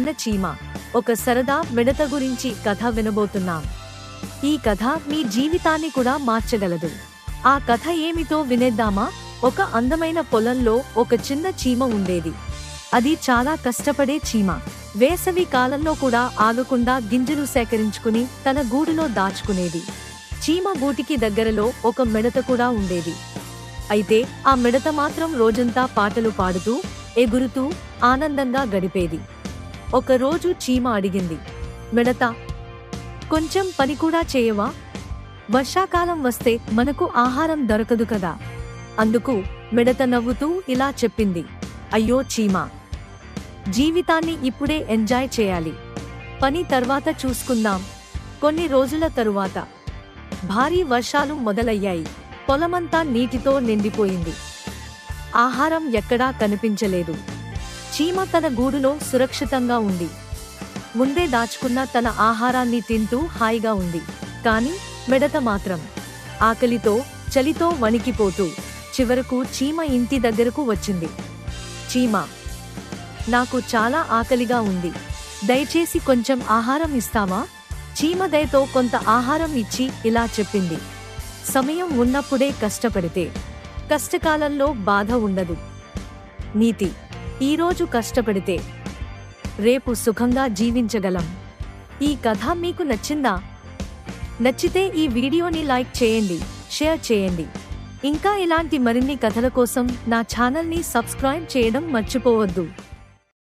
చిన్న చీమ. ఒక సరదా మిడత గురించి కథ వినబోతున్నాం. ఈ కథ మీ జీవితాన్ని కూడా మార్చగలదు. ఆ కథ ఏమిటో వినేద్దామా? ఒక అందమైన పొలంలో ఒక చిన్న చీమ ఉండేది. అది చాలా కష్టపడే చీమ. వేసవి కాలంలో కూడా ఆగకుండా గింజలు సేకరించుకుని తన గూడులో దాచుకునేది. చీమ గూటికి దగ్గరలో ఒక మిడత కూడా ఉండేది. అయితే ఆ మిడత మాత్రం రోజంతా పాటలు పాడుతూ ఎగురుతూ ఆనందంగా గడిపేది. ఒకరోజు చీమ అడిగింది. మిడత కొంచెం పని కూడా చేయవా? వర్షాకాలం వస్తే మనకు ఆహారం దొరకదు కదా? అందుకు మిడత నవ్వుతూ ఇలా చెప్పింది. అయ్యో చీమ జీవితాన్ని ఇప్పుడే ఎంజాయ్ చేయాలి. పని తర్వాత చూసుకుందాం. కొన్ని రోజుల తరువాత భారీ వర్షాలు మొదలయ్యాయి. పొలమంతా నీటితో నిండిపోయింది. ఆహారం ఎక్కడా కనిపించలేదు. చీమ తన గూడులో సురక్షితంగా ఉంది. ముందే దాచుకున్న తన ఆహారాన్ని తింటూ హాయిగా ఉంది. కానీ మెడత మాత్రం ఆకలితో చలితో వణికిపోతూ చివరకు చీమ ఇంటి దగ్గరకు వచ్చింది. చీమ నాకు చాలా ఆకలిగా ఉంది. దయచేసి కొంచెం ఆహారం ఇస్తావా? చీమ దయతో కొంత ఆహారం ఇచ్చి ఇలా చెప్పింది. సమయం ఉన్నప్పుడే కష్టపడితే కష్టకాలంలో బాధ ఉండదు. నీతి ఈరోజు కష్టపడితే రేపు సుఖంగా జీవించగలం. ఈ కథ మీకు నచ్చిందా? నచ్చితే ఈ వీడియోని లైక్ చేయండి షేర్ చేయండి. ఇంకా ఇలాంటి మరిన్ని కథల కోసం నా ఛానల్ని సబ్స్క్రైబ్ చేయడం మర్చిపోవద్దు.